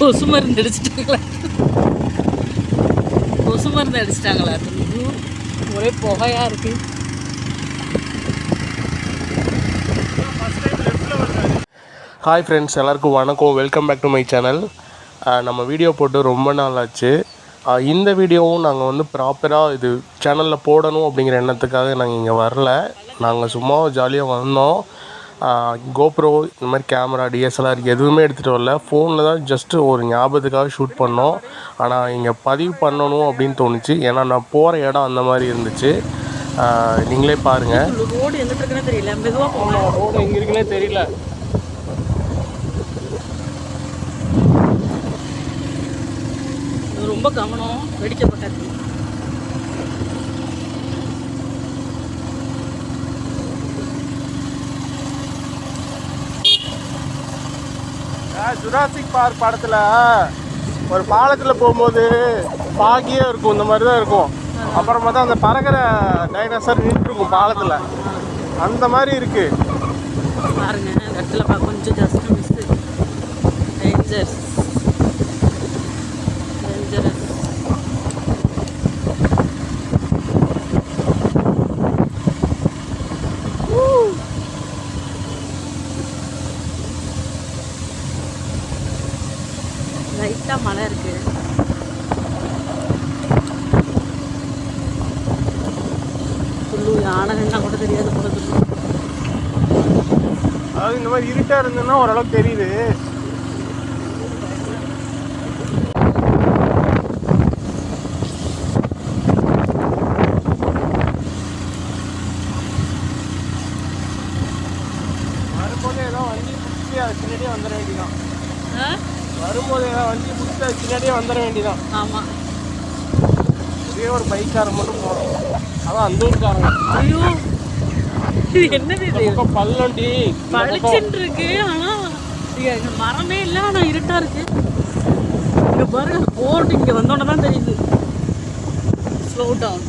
கொசு மருந்து அடிச்சிட்டாங்களா? கொசு மருந்து அடிச்சிட்டாங்களா ஒரே புகையா இருக்கு. ஹாய் ஃப்ரெண்ட்ஸ் எல்லாருக்கும் வணக்கம். Welcome back to my channel நம்ம வீடியோ போட்டு ரொம்ப நாள் ஆச்சு. இந்த வீடியோவும் நாங்கள் வந்து ப்ராப்பராக இது சேனலில் போடணும் அப்படிங்கிற எண்ணத்துக்காக நாங்கள் இங்கே வரல. நாங்கள் சும்மா ஜாலியாக வந்தோம். கோப்ரோ இந்த மாதிரி கேமரா டிஎஸ்எல்ஆர் எதுவுமே எடுத்துகிட்டு வரல. ஃபோனில் தான் ஜஸ்ட்டு ஒரு ஞாபகத்துக்காக ஷூட் பண்ணோம். ஆனால் இங்கே பதிவு பண்ணணும் அப்படின்னு தோணுச்சு. ஏன்னா நான் போகிற இடம் அந்த மாதிரி இருந்துச்சு. நீங்களே பாருங்கள் ரோடு எங்கிட்டு இருக்குன்னு தெரியல. மெதுவாக ரோடு எங்கே இருக்குன்னே தெரியல. ரொம்ப கவனம். வெடிக்கப்பட்டது. ஜுராசிக் பார்க் படத்தில் ஒரு பாலத்தில் போகும்போது பாகியே இருக்கும் இந்த மாதிரி தான் இருக்கும். அப்புறமா தான் அந்த பறக்கிற டைனோசர் நின்றுருக்கும் பாலத்தில். அந்த மாதிரி இருக்குது பாருங்க இடத்துல கொஞ்சம் ஜஸ்ட் மிஸ்ஸு டேஞ்சர்ஸ் லைட்டாக மழை இருக்கு துள்ளு யானைன்னா கூட தெரியாது போல துள்ளு அதாவது இருட்டாக இருந்ததுன்னா ஓரளவுக்கு தெரியுது. வரும்போது ஏதோ வண்டி பிடிச்சி அது பின்னாடியே வந்துட வேண்டியதான் வரும்போது ஏதோ வண்டி பிடிச்சி அது பின்னாடியே வந்துட வேண்டியதான் ஆமாம் ஒரே ஒரு பைக்காரன் மட்டும் போகிறோம் அதான் அந்த ஊருக்காரங்க ஐயோ! என்னது இது? பக்கம் பளிச்சுன்னு இருக்கு ஆனா மரமே இல்ல ஆனா இருட்டா இருக்கு. இங்க பாருங்க போர்டு இங்க வந்தோடனே தான் தெரியுது. ஸ்லோ டவுன்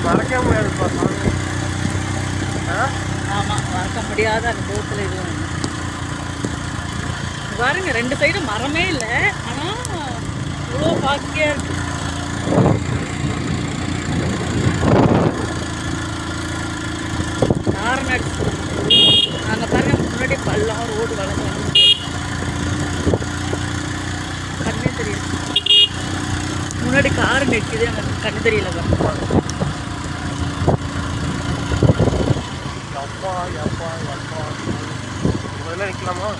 வாழ்க்கையில் மறக்க முடியாதுப்பா சாமி. ஆமாம் மறக்க முடியாத அனுபவத்தில் இது ஒண்ணு. பாருங்க ரெண்டு சைடும் மரமே இல்லை. ஆனால் இவ்வளோ பாக்கியா இருக்கு. கார்னர் அங்க பாருங்க முன்னாடி பள்ளம் ரோடு வளர்ந்து கண்ணே தெரியல. முன்னாடி கார் நிற்குது அங்க கண்ணு தெரியல பாருங்க. அப்பா அப்பா அப்பா முதல்ல நிற்கலாமா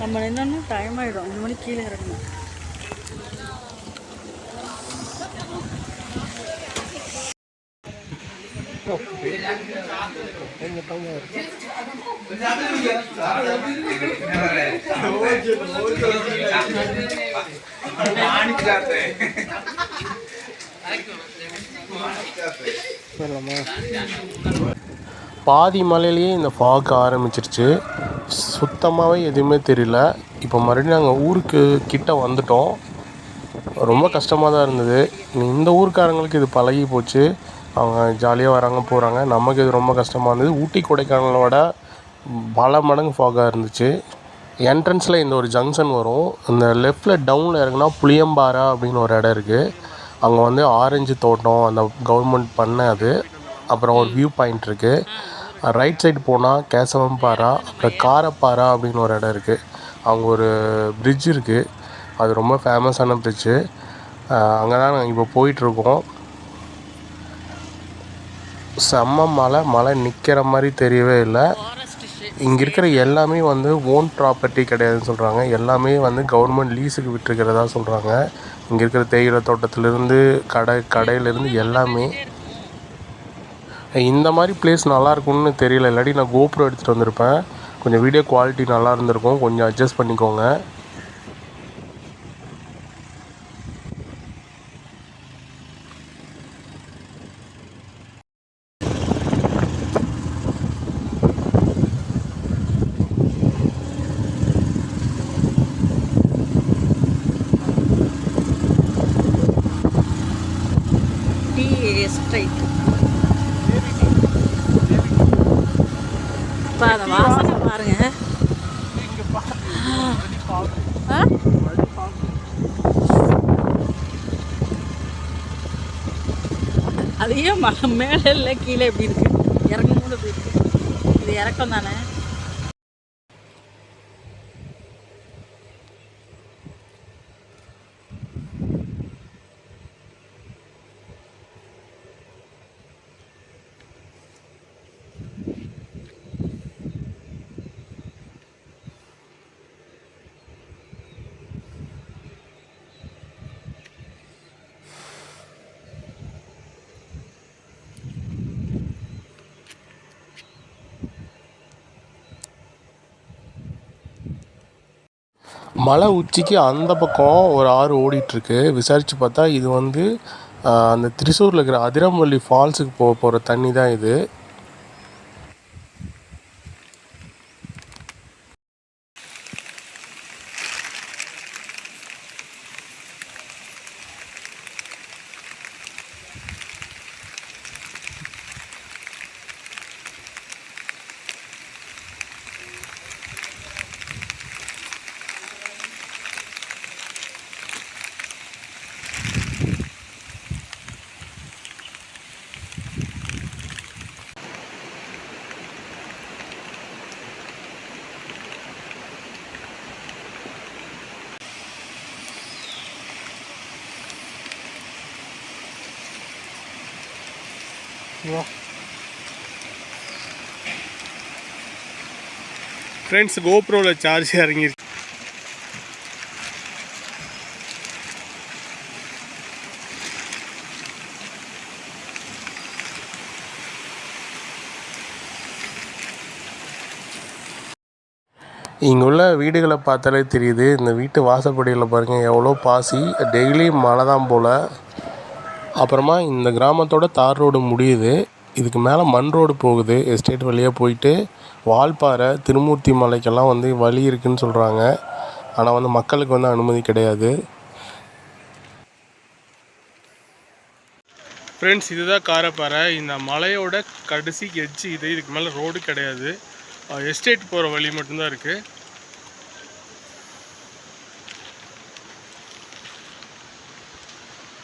நம்ம என்னன்னா டைம் ஆயிடும். அஞ்சு மணிக்கு கீழே இறங்கணும். பாதி மலையிலேயே இந்த ஃபாக் ஆரம்பிச்சிருச்சு. சுத்தமாகவே எதுவுமே தெரியல. இப்போ மறுபடியும் நாங்கள் ஊருக்கு கிட்ட வந்துட்டோம். ரொம்ப கஷ்டமாக தான் இருந்தது. இந்த ஊருக்காரங்களுக்கு இது பழகி போச்சு. அவங்க ஜாலியாக வராங்க போகிறாங்க நமக்கு இது ரொம்ப கஷ்டமாக இருந்தது. ஊட்டி கொடைக்கானலோட பல மடங்கு ஃபாகாக இருந்துச்சு. என்ட்ரன்ஸில் இந்த ஒரு ஜங்ஷன் வரும். இந்த லெஃப்டில் டவுனில் இறங்குனா புளியம்பாறை அப்படின்னு ஒரு இடம் இருக்குது அங்கே வந்து ஆரஞ்சு தோட்டம் அந்த கவர்மெண்ட் பண்ண அது. அப்புறம் ஒரு வியூ பாயிண்ட் இருக்குது ரைட் சைடு போனால் கேசவம்பாரா அப்புறம் காரப்பாரா அப்படின்னு ஒரு இடம் இருக்குது அங்கே ஒரு பிரிட்ஜ் இருக்குது அது ரொம்ப ஃபேமஸான பிரிட்ஜு அங்கே தான் நாங்கள் இப்போ போயிட்டுருக்கோம். செம்ம மழை. மழை நிற்கிற மாதிரி தெரியவே இல்லை. இங்கே இருக்கிற எல்லாமே வந்து ஓன் ப்ராப்பர்ட்டி கிடையாதுன்னு சொல்கிறாங்க எல்லாமே வந்து கவர்மெண்ட் லீஸுக்கு விட்டுருக்கிறதா சொல்கிறாங்க இங்கே இருக்கிற தேயிலை தோட்டத்திலேருந்து கடை கடையிலேருந்து எல்லாமே இந்த மாதிரி பிளேஸ் நல்லா இருக்கும்னு தெரியல. இல்லாட்டி நான் கோபுரம் எடுத்துகிட்டு வந்திருப்பேன். கொஞ்சம் வீடியோ குவாலிட்டி நல்லா இருந்திருக்கும். கொஞ்சம் அட்ஜஸ்ட் பண்ணிக்கோங்க டீ எஸ்டேட் இப்போ அதை வாசனை பாருங்க. ஆ? அது ஏன் மலை மேலே இல்லை கீழே எப்படி இருக்கு. இறங்கும் போது எப்படி இருக்கு. இது இறக்கம் தானே மலை உச்சிக்கு அந்த பக்கம் ஒரு ஆறு ஓடிட்டுருக்கு. விசாரித்து பார்த்தா இது வந்து அந்த திரிசூரில் இருக்கிற அதிரம்பள்ளி ஃபால்ஸுக்கு போக போகிற தண்ணி தான் இது. ஃப்ரெண்ட்ஸ் கோப்ரோவில் சார்ஜ் இறங்கிருச்சு இங்கே உள்ள வீடுகளை பார்த்தாலே தெரியுது. இந்த வீட்டு வாசப்படியில் பாருங்கள் எவ்வளோ பாசி. டெய்லி மழை தான் போல். அப்புறமா இந்த கிராமத்தோட தார் ரோடு முடியுது. இதுக்கு மேலே மண் ரோடு போகுது. எஸ்டேட் வழியாக போயிட்டு வால்பாறை திருமூர்த்தி மலைக்கெல்லாம் வந்து வழி இருக்குன்னு சொல்கிறாங்க ஆனால் வந்து மக்களுக்கு வந்து அனுமதி கிடையாது. ஃப்ரெண்ட்ஸ் இதுதான் காரப்பாறை. இந்த மலையோட கடைசி எட்ஜ் இது. இதுக்கு மேலே ரோடு கிடையாது. எஸ்டேட் போகிற வழி மட்டும்தான் இருக்குது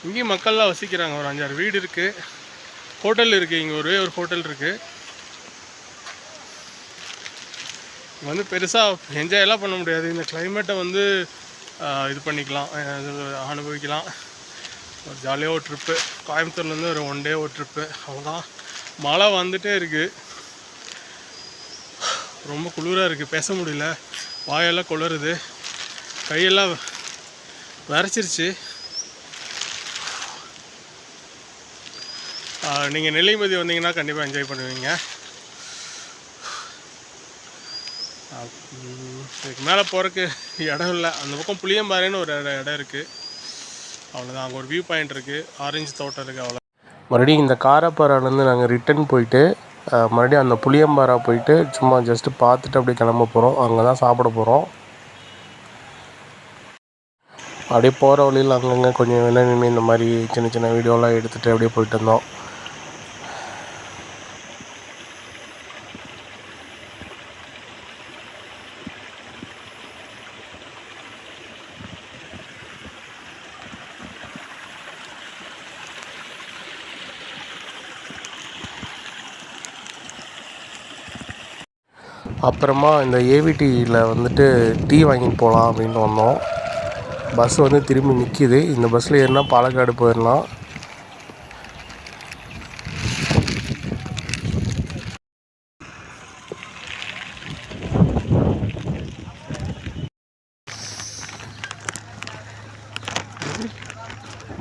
இங்கேயும் மக்கள்லாம் வசிக்கிறாங்க ஒரு அஞ்சாறு வீடு இருக்குது ஹோட்டல் இருக்குது இங்கே ஒரே ஒரு ஹோட்டல் இருக்குது இங்கே வந்து பெருசாக என்ஜாய் எல்லாம் பண்ண முடியாது. இந்த கிளைமேட்டை வந்து இது பண்ணிக்கலாம். அனுபவிக்கலாம். ஒரு ஜாலியாக ஒரு ட்ரிப்பு கோயம்புத்தூர்லேருந்து ஒரு ஒன் டே ஒரு ட்ரிப்பு அவ்வளோதான் மழை வந்துகிட்டே இருக்குது ரொம்ப குளிராக இருக்குது பேச முடியல. வாயெல்லாம் குளருது. கையெல்லாம் விரைச்சிருச்சு. நீங்கள் நெல்லிமதி வந்தீங்கன்னா கண்டிப்பாக என்ஜாய் பண்ணுவீங்க. இதுக்கு மேலே போகிறதுக்கு இடம் இல்லை. அந்த பக்கம் புளியம்பாறைன்னு ஒரு இடம் இருக்குது அவ்வளோதான் அங்கே ஒரு வியூ பாயிண்ட் இருக்குது ஆரஞ்சு தோட்டம் இருக்குது அவ்வளோ மறுபடியும் இந்த காரப்பாறையிலேருந்து நாங்கள் ரிட்டர்ன் போயிட்டு மறுபடியும் அந்த புளியம்பாறை போயிட்டு சும்மா ஜஸ்ட்டு பார்த்துட்டு அப்படியே கிளம்ப போகிறோம் அங்கே தான் சாப்பிட போகிறோம் அப்படியே போகிற வழியில் அங்கங்கே கொஞ்சம் வேணா நின்று இந்த மாதிரி சின்ன சின்ன வீடியோலாம் எடுத்துகிட்டு அப்படியே போயிட்டு இருந்தோம் அப்புறமா இந்த ஏவிடியில் வந்துட்டு டீ வாங்கிட்டு போகலாம் அப்படின்னு வந்தோம். பஸ் வந்து திரும்பி நிற்கிது இந்த பஸ்ஸில் ஏறினா பாலக்காடு போயிடலாம்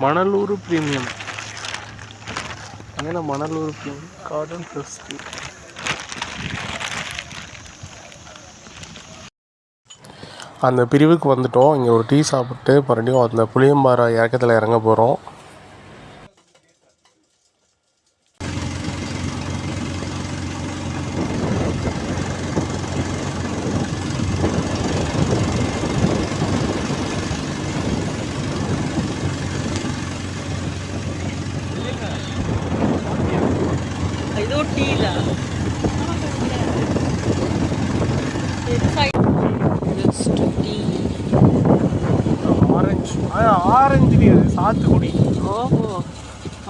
மணலூர் ப்ரீமியம். அங்கே மணலூர் ப்ரீமியம்? கார்டன் ஃபெஸ்டிவல் அந்த பிரிவுக்கு வந்துட்டோம். இங்கே ஒரு டீ சாப்பிட்டு மறுபடியும் அந்த புளியம்பாறை இறக்கத்தில் இறங்க போகிறோம் ஏதோ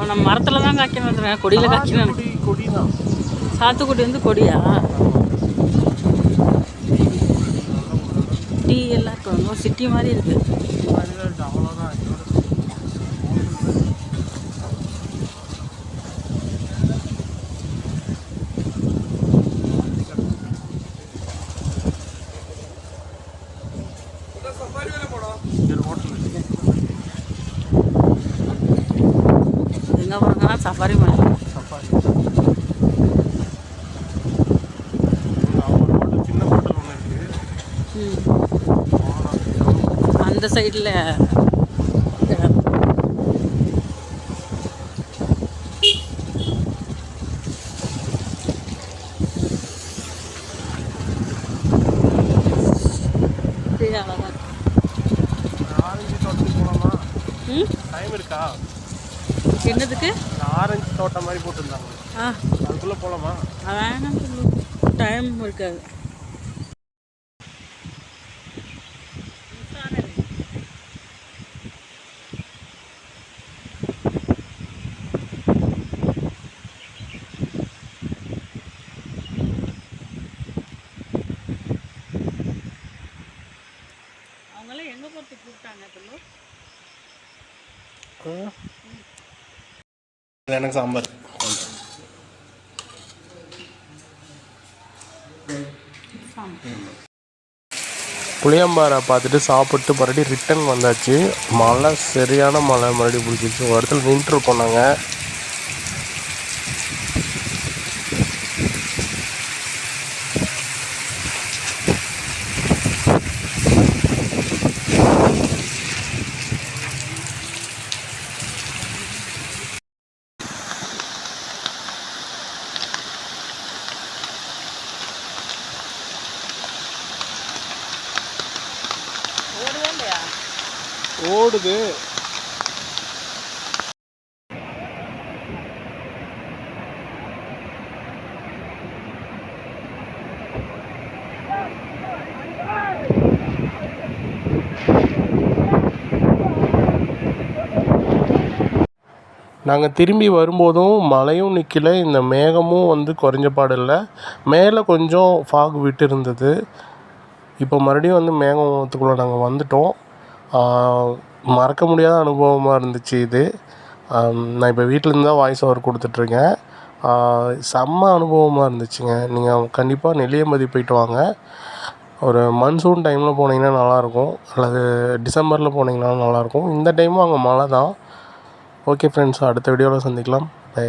நம்ம மரத்தில் தான் காய்க்கணும் வந்துடுறேன் கொடியில் காய்க்கணும் கொடி தான் சாத்துக்குடி வந்து கொடியா? டீ எல்லாம் இப்போ சிட்டி மாதிரி இருக்கு அவ்வளோதான் எங்கே போகிறாங்கன்னா சஃபாரி மலை சின்ன ஹோட்டல் ஒன்று இருக்குது ம். அந்த சைடில் என்னதுக்கு? ஆரஞ்சு தோட்டம் மாதிரி போட்டிருந்தாங்க. ஆ. அதுக்குள்ளே போகலாமா வேணாம் டைம் இருக்காது அவங்களாம் எங்கே போகிறதுக்கு கூப்பிட்டாங்க பிள்ளை எனக்கு சாம்பார். புளியம்பாறை பார்த்துட்டு சாப்பிட்டு மறுபடியும் ரிட்டன் வந்தாச்சு. மழை சரியான மழை மறுபடியும் பிடிச்சிருச்சு. ஒரு இடத்துல நின்றுருக்கோம் நாங்கள் ஓடுது. நாங்கள் திரும்பி வரும்போதும் மழையும் நிற்கல இந்த மேகமும் வந்து குறைஞ்ச பாடு இல்லை மேலே கொஞ்சம் ஃபாக் விட்டு இருந்தது இப்போ மறுபடியும் வந்து மேகத்துக்குள்ளே நாங்கள் வந்துட்டோம். மறக்க முடியாத அனுபவமாக இருந்துச்சு இது. நான் இப்போ வீட்டிலேருந்து தான் வாய்ஸ் ஓவர் கொடுத்துட்ருக்கேன் செம்ம அனுபவமாக இருந்துச்சுங்க. நீங்கள் கண்டிப்பாக நெல்லியம்பதி போயிட்டு வாங்க. ஒரு மன்சூன் டைமில் போனீங்கன்னா நல்லாயிருக்கும் அல்லது டிசம்பரில் போனீங்கன்னா நல்லாயிருக்கும் இந்த டைமும் அங்கே மழை தான். ஓகே ஃப்ரெண்ட்ஸ் அடுத்த வீடியோவில் சந்திக்கலாம். பை